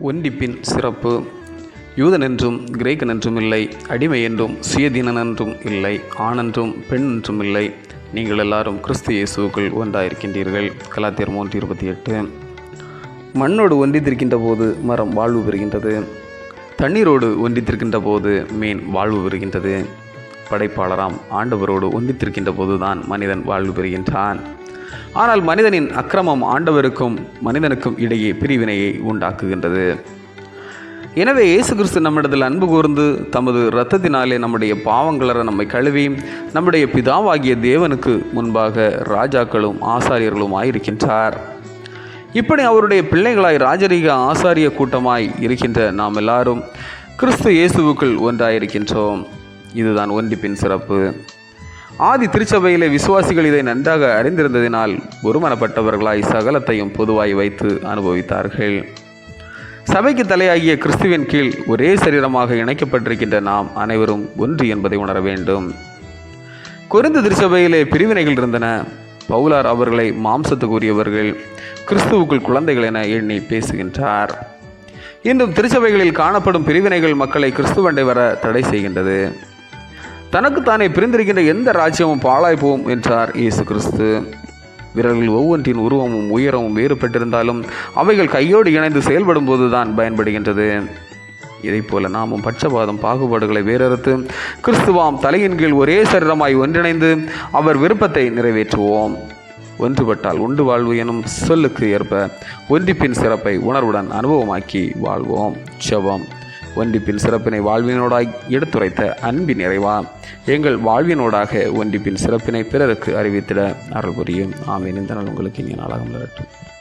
ஒன்றிப்பின் சிறப்பு. யூதன் என்றும் கிரேக்கன் என்றும் இல்லை. அடிமை என்றும் சுயதீனன் என்றும் இல்லை. ஆணென்றும் பெண் என்றும் இல்லை. நீங்கள் எல்லாரும் கிறிஸ்து இயேசுவுக்குள் ஒன்றாயிருக்கின்றீர்கள். கலாத்தியர் மூன்று இருபத்தி எட்டு. மண்ணோடு ஒன்றித்திருக்கின்ற போது மரம் வாழ்வு பெறுகின்றது. தண்ணீரோடு ஒன்றித்திருக்கின்ற போது மீன் வாழ்வு பெறுகின்றது. படைப்பாளராம் ஆண்டவரோடு ஒன்றித்திருக்கின்ற போதுதான் மனிதன் வாழ்வு பெறுகின்றான். ஆனால் மனிதனின் அக்கிரமம் ஆண்டவருக்கும் மனிதனுக்கும் இடையே பிரிவினையை உண்டாக்குகின்றது. எனவே இயேசு கிறிஸ்து நம்மிடத்தில் அன்பு கூர்ந்து தமது இரத்தத்தினாலே நம்முடைய பாவங்களற நம்மை கழுவி நம்முடைய பிதாவாகிய தேவனுக்கு முன்பாக ராஜாக்களும் ஆசாரியர்களும் ஆயிருக்கின்றார். இப்படி அவருடைய பிள்ளைகளாய் ராஜரீக ஆசாரிய கூட்டமாய் இருக்கின்ற நாம் எல்லாரும் கிறிஸ்து இயேசுவுக்குள் ஒன்றாயிருக்கின்றோம். இதுதான் ஒன்றிப்பின் சிறப்பு. ஆதி திருச்சபையிலே விசுவாசிகள் இதை நன்றாக அறிந்திருந்ததினால் ஒருமனப்பட்டவர்களாய் சகலத்தையும் பொதுவாய் வைத்து அனுபவித்தார்கள். சபைக்கு தலையாகிய கிறிஸ்துவின் கீழ் ஒரே சரீரமாக இணைக்கப்பட்டிருக்கின்ற நாம் அனைவரும் ஒன்று என்பதை உணர வேண்டும். கொரிந்து திருச்சபையிலே பிரிவினைகள் இருந்தன. பவுலார் அவர்களை மாம்சத்துக்குரியவர்கள் கிறிஸ்துவுக்குள் குழந்தைகள் என எண்ணி பேசுகின்றார். இன்றும் திருச்சபைகளில் காணப்படும் பிரிவினைகள் மக்களை கிறிஸ்துவண்டை வர தடை செய்கின்றது. தனக்குத்தானே பிரிந்திருக்கின்ற எந்த ராஜ்யமும் பாழாய் போகும் என்றார் இயேசு கிறிஸ்து. விரல்கள் ஒவ்வொன்றின் உருவமும் உயரமும் வேறுபட்டிருந்தாலும் அவைகள் கையோடு இணைந்து செயல்படும் போதுதான் பயன்படுகின்றது. இதைப் போல நாமும் பட்சபாதம் பாகுபாடுகளை வேறறுத்து கிறிஸ்துவாம் தலையின் கீழ் ஒரே சரீரமாய் ஒன்றிணைந்து அவர் விருப்பத்தை நிறைவேற்றுவோம். ஒன்றுபட்டால் உண்டு வாழ்வு எனும் சொல்லுக்கு ஏற்ப ஒன்றிப்பின் சிறப்பை உணர்வுடன் அனுபவமாக்கி வாழ்வோம். செவம் ஒன்றிப்பின் சிறப்பினை வாழ்வினோடாய் எடுத்துரைத்த அன்பின் நிறைவா எங்கள் வாழ்வினோடாக ஒன்றிப்பின் சிறப்பினை பிறருக்கு அறிவித்திட அருள் புரியும். ஆமீன். இந்த நாள் உங்களுக்கு இனிய நாளாக மலரட்டும்.